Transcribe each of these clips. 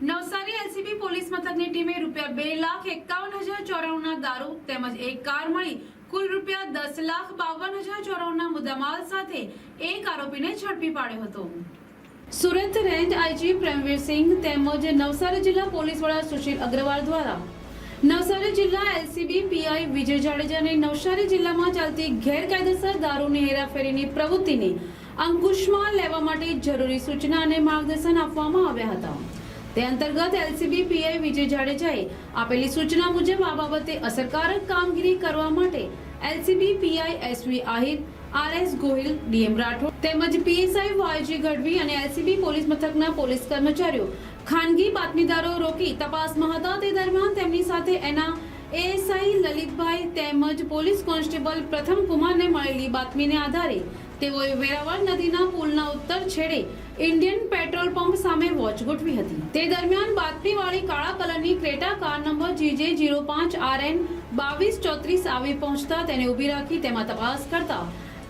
Navsari LCB police મથકની ટીમે રૂપિયા બે લાખ એકાવન હજાર ચોરાણુંના દારૂ તેમજ એક કાર મળી કુલ રૂપિયા દસ લાખ બાવન હજાર ચોરાણુંના મુદ્દામાલ સાથે એક આરોપીને ઝડપી પાડ્યો હતો. સુરત રેન્જ આઈજી પ્રેમવીરસિંહ તેમજ નવસારી જિલ્લા પોલીસ વડા સુશીલ અગ્રવાલ દ્વારા. નવસારી જિલ્લા એલસીબી પીઆઈ વિજય જાડેજાને નવસારી જિલ્લામાં ચાલતી ગેરકાયદેસર દારૂની હેરાફેરીની પ્રવૃત્તિને અંકુશમાં લેવા માટે જરૂરી સૂચના અને માર્ગદર્શન આપવામાં આવ્યા હતા. તે અંતર્ગત એલસીબી પીઆઈ વિજય જાડેજાએ આપેલી સૂચના મુજબ આ બાબતે અસરકારક કામગીરી કરવા માટે LCB PI SV Ahir, RS Gohil, DM Rathod તેમજ પીએસઆઈ વાયજી ગઢવી અને એલસીબી પોલીસ મથકના પોલીસ કર્મચારીઓ ખાનગી બાતમીદારો રોકી તપાસમાં હતા તે દરમિયાન તેમની સાથે એના એએસઆઈ લલિતભાઈ તેમજ પોલીસ કોન્સ્ટેબલ પ્રથમ કુમારને મળેલી બાતમીને આધારે તેઓએ વેરાવળ નદીના પુલના ઉત્તર છેડે ઇન્ડિયન પેટ્રોલ પંપ સામે વોચ ગોઠવી હતી. તે દરમિયાન બાતમીવાળી કાળા કલરની Creta car number GJ zero પાંચ આર એન બાવીસ ચોત્રીસ આવી પહોંચતા તેને ઊભી રાખી તેમાં તપાસ કરતા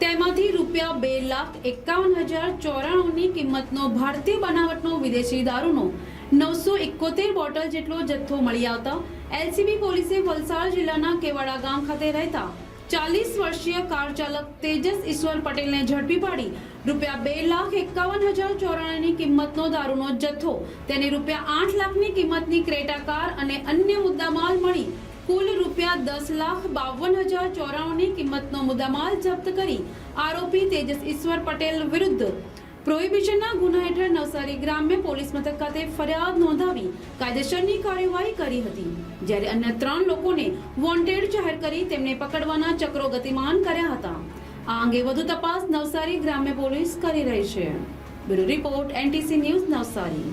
તેમાંથી રૂપિયા બે લાખ એકાવન હજાર ચોરાણુંની કિંમતનો ભારતીય બનાવટનો વિદેશી દારૂનો નવસો એકોતેર બોટલ જેટલો જથ્થો મળી આવતા એલસીબી પોલીસે વલસાડ જિલ્લાના કેવાડા ગામ ખાતે રહેતા ચાલીસ વર્ષીય કાર ચાલક તેજસ ઈશ્વર પટેલને ઝડપી પાડી રૂપિયા બે લાખ એકાવન હજાર ચોરાણાની કિંમતનો દારૂનો જથ્થો. તેને રૂપિયા આઠ લાખની કિંમતની ક્રેટા કાર અને અન્ય મુદ્દામાલ મળી કુલ રૂપિયા દસ લાખ બાવન હજાર ચોરાણુંની કિંમતનો મુદ્દામાલ જપ્ત કરી આરોપી તેજસ ઈશ્વર પટેલ વિરુદ્ધ પ્રોહિબિશનના ગુના હેઠળ નવસારી ગ્રામ્ય પોલીસ મથક ખાતે ફરિયાદ નોંધાવી કાયદેસરની કાર્યવાહી કરી હતી, જ્યારે અન્ય ત્રણ લોકોને વોન્ટેડ જાહેર કરી તેમને પકડવાના ચક્રો ગતિમાન કર્યા હતા. આ અંગે વધુ તપાસ નવસારી ગ્રામ્ય પોલીસ કરી રહી છે. Bureau report, NTC news Navsari.